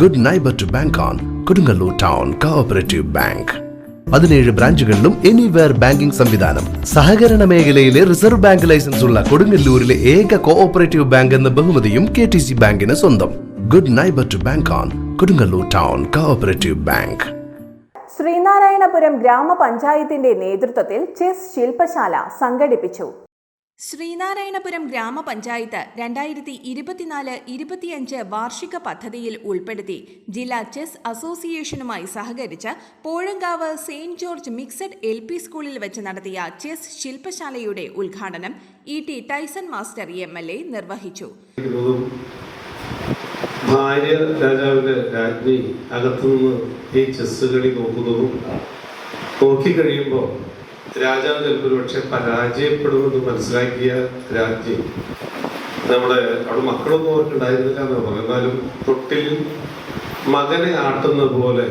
Good neighbour to bank on Kodungallur town cooperative bank പതിനേഴ് ബ്രാഞ്ചുകളിലും anywhere banking സംവിധാനം. സഹകരണ മേഖലയിലെ റിസർവ് ബാങ്ക് ലൈസൻസ് ഉള്ള കൊടുങ്ങല്ലൂരിലെ ഏക കോഓപ്പറേറ്റീവ് ബാങ്ക് എന്ന ബഹുമതിയും കെ ടി സി ബാങ്കിന് സ്വന്തം. Good neighbour to bank on Kodungallur town cooperative bank Sreenarayanapuram ഗ്രാമപഞ്ചായത്തിന്റെ നേതൃത്വത്തിൽ ചെസ് ശില്പശാല സംഘടിപ്പിച്ചു. ശ്രീനാരായണപുരം ഗ്രാമപഞ്ചായത്ത് രണ്ടായിരത്തി ഇരുപത്തിനാല് ഇരുപത്തിയഞ്ച് വാർഷിക പദ്ധതിയിൽ ഉൾപ്പെടുത്തി ജില്ലാ ചെസ് അസോസിയേഷനുമായി സഹകരിച്ച് Pozhankavu saint George mixed L P സ്കൂളിൽ വെച്ച് നടത്തിയ ചെസ് ശില്പശാലയുടെ ഉദ്ഘാടനം E T Tyson master M L A നിർവഹിച്ചു. ഭാര്യ രാജാവിന്റെ രാജ്ഞി രാജാവ് ഒരു പക്ഷെ പരാജയപ്പെടുമെന്ന് മനസ്സിലാക്കിയ രാജ്യം നമ്മുടെ അവിടെ മക്കളൊന്നും അവർക്കുണ്ടായിരുന്നില്ല എന്ന് പറഞ്ഞു എന്നാലും തൊട്ടിൽ മകനെ ആട്ടുന്ന പോലെ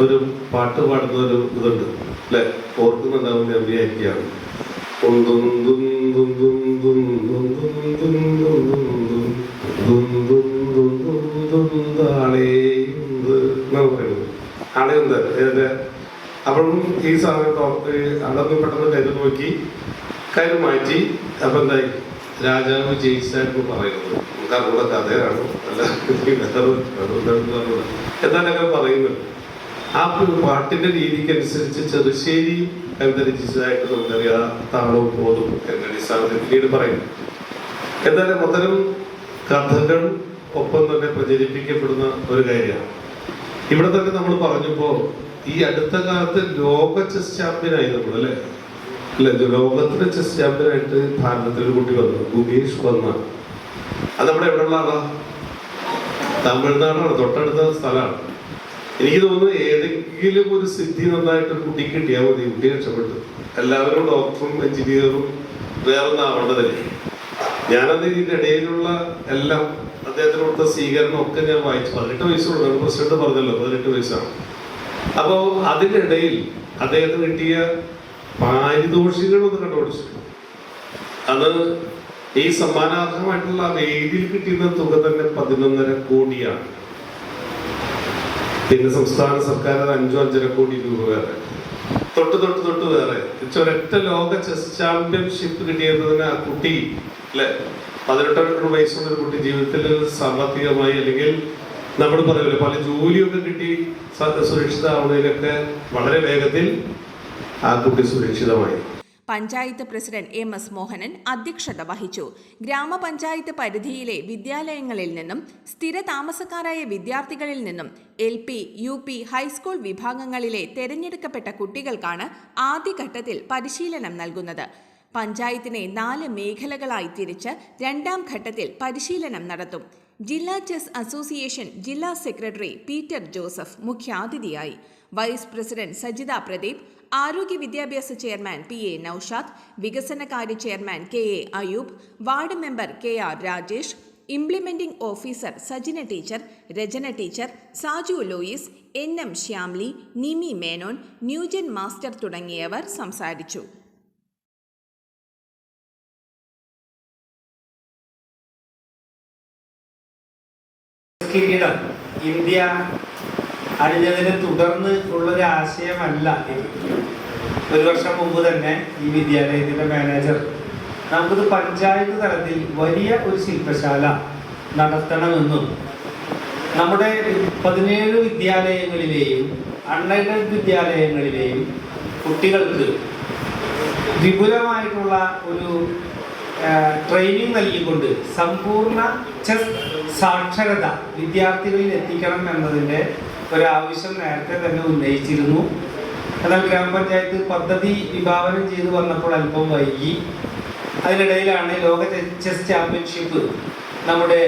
ഒരു പാട്ട് പാടുന്ന ഒരു ഇതുണ്ട് അല്ലെ ഓർക്കുന്നുണ്ടാവും ഞാൻ വിചാരിക്കുകയാണ് ആളെയുണ്ട് ആളെയുണ്ട് അപ്പോഴും ഈ ഡോക്ടർ അളന്ന് പെട്ടെന്ന് കരു നോക്കി കരു മാറ്റി അപ്പൊ എന്തായി? രാജാവ് ജയിച്ചായിരുന്നു പറയുന്നത്. നമുക്ക് കഥയാണ്. അല്ല എന്നാലൊക്കെ പറയുന്നത്. ആ ഒരു പാട്ടിന്റെ രീതിക്ക് അനുസരിച്ച് ചെറുശ്ശേരി അവതരിച്ചതായിട്ട് നമുക്കറിയാം. താളവും പോതും എന്ന അടിസ്ഥാനത്തിൽ പിന്നീട് പറയുന്നു എന്തായാലും അത്തരം കഥകൾ ഒപ്പം തന്നെ പ്രചരിപ്പിക്കപ്പെടുന്ന ഒരു കാര്യമാണ്. ഇവിടെ തന്നെ നമ്മൾ പറഞ്ഞപ്പോ ഈ അടുത്ത കാലത്ത് ലോക ചെസ് ചാമ്പ്യനായി നമ്മൾ അല്ലെ? അല്ലെ ലോകത്തിലെ ചെസ് ചാമ്പ്യനായിട്ട് ഭാരതത്തിൽ ഒരു കുട്ടി വന്നു ഗുഗേഷ് വന്ന അത് നമ്മുടെ എവിടെയുള്ള ആളാ? തമിഴ്നാടാണ് തൊട്ടടുത്ത സ്ഥലമാണ്. എനിക്ക് തോന്നുന്നു ഏതെങ്കിലും ഒരു സിദ്ധി നന്നായിട്ട് ഒരു കുട്ടിക്ക് കിട്ടിയാൽ മതി കുട്ടി രക്ഷപ്പെട്ടു. എല്ലാവരും ഡോക്ടറും എഞ്ചിനീയറും വേറൊന്നും ആവേണ്ടതല്ലേ. ഞാനത് ഇതിന്റെ ഇടയിലുള്ള എല്ലാം അദ്ദേഹത്തിന് കൊടുത്ത സ്വീകരണം ഒക്കെ ഞാൻ വായിച്ചു. പതിനെട്ട് വയസ്സുള്ള പ്രസിഡന്റ് പറഞ്ഞല്ലോ പതിനെട്ട് വയസ്സാണ്. അപ്പോ അതിനിടയിൽ അദ്ദേഹത്തിന് കിട്ടിയ പാരിതോഷികൾ ഒന്ന് കണ്ടുപിടിച്ചു. അത് ഈ സമ്മാനാർഹമായിട്ടുള്ള വേദിയിൽ കിട്ടിയിരുന്ന തുക തന്നെ പതിനൊന്നര കോടിയാണ്. പിന്നെ സംസ്ഥാന സർക്കാർ അത് അഞ്ചോ അഞ്ചര കോടി രൂപ വേറെ. തൊട്ട് തൊട്ട് തൊട്ട് വേറെ. ഒരൊറ്റ ലോക ചെസ് ചാമ്പ്യൻഷിപ്പ് കിട്ടിയതിന് ആ കുട്ടി അല്ലെ? പതിനെട്ട് വയസ്സുള്ള ഒരു കുട്ടി ജീവിതത്തിൽ സാമ്പത്തികമായി അല്ലെങ്കിൽ നമ്മൾ പറയുന്നത് പല ജോലിയൊക്കെ കിട്ടി സുരക്ഷിതമാവുന്നതിലൊക്കെ വളരെ വേഗത്തിൽ ആ കുട്ടി സുരക്ഷിതമായി. Panchayat president M S Mohanan അധ്യക്ഷത വഹിച്ചു. ഗ്രാമപഞ്ചായത്ത് പരിധിയിലെ വിദ്യാലയങ്ങളിൽ നിന്നും സ്ഥിര താമസക്കാരായ വിദ്യാർത്ഥികളിൽ നിന്നും L P U P high school വിഭാഗങ്ങളിലെ തെരഞ്ഞെടുക്കപ്പെട്ട കുട്ടികൾക്കാണ് ആദ്യഘട്ടത്തിൽ പരിശീലനം നൽകുന്നത്. പഞ്ചായത്തിനെ നാല് മേഖലകളായി തിരിച്ച് രണ്ടാം ഘട്ടത്തിൽ പരിശീലനം നടത്തും. ജില്ലാ ചെസ് അസോസിയേഷൻ ജില്ലാ സെക്രട്ടറി പീറ്റർ ജോസഫ് മുഖ്യാതിഥിയായി. വൈസ് പ്രസിഡന്റ് സജിത പ്രദീപ് ആരോഗ്യ വിദ്യാഭ്യാസ ചെയർമാൻ പി എ നൌഷാദ് വികസനകാര്യ chairman K A Ayoob ward member K R Rajesh implementing officer Sajina teacher Rachana teacher Saju Lois N M Shyamli Nimi Menon new gen master തുടങ്ങിയവർ സംസാരിച്ചു. കിരീടം India അറിഞ്ഞതിനെ തുടർന്ന് ഉള്ളൊരു ആശയമല്ല ഒരു വർഷം മുമ്പ് തന്നെ ഈ വിദ്യാലയത്തിന്റെ മാനേജർ നമുക്കിത് പഞ്ചായത്ത് തലത്തിൽ വലിയ ഒരു ശില്പശാല നടത്തണമെന്നും നമ്മുടെ പതിനേഴ് വിദ്യാലയങ്ങളിലെയും അൺഎയ്ഡഡ് വിദ്യാലയങ്ങളിലെയും കുട്ടികൾക്ക് വിപുലമായിട്ടുള്ള ഒരു ട്രെയിനിങ് നൽകിക്കൊണ്ട് സമ്പൂർണ ചെസ് സാക്ഷരത വിദ്യാർത്ഥികളിൽ എത്തിക്കണം എന്നതിന്റെ ഒരാവശ്യം നേരത്തെ തന്നെ ഉന്നയിച്ചിരുന്നു. എന്നാൽ ഗ്രാമപഞ്ചായത്ത് പദ്ധതി വിഭാവനം ചെയ്തു വന്നപ്പോൾ അല്പം വൈകി. അതിനിടയിലാണ് ലോക ചെസ് ചാമ്പ്യൻഷിപ്പ് നമ്മുടെ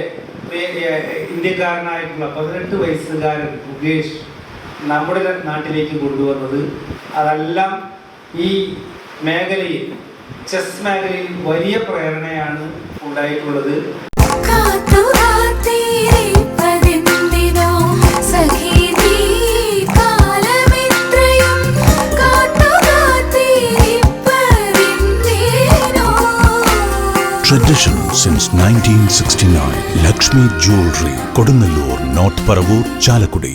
ഇന്ത്യക്കാരനായിട്ടുള്ള പതിനെട്ട് വയസ്സുകാരൻ മുകേഷ് നമ്മുടെ നാട്ടിലേക്ക് കൊണ്ടുവന്നത്. അതെല്ലാം ഈ മേഖലയിൽ ചെസ് മേഖലയിൽ വലിയ പ്രേരണയാണ് ഉണ്ടായിട്ടുള്ളത് tradition since 1969. Lakshmi Jewelry, Kodunallur, North Paravur, Chalakudi.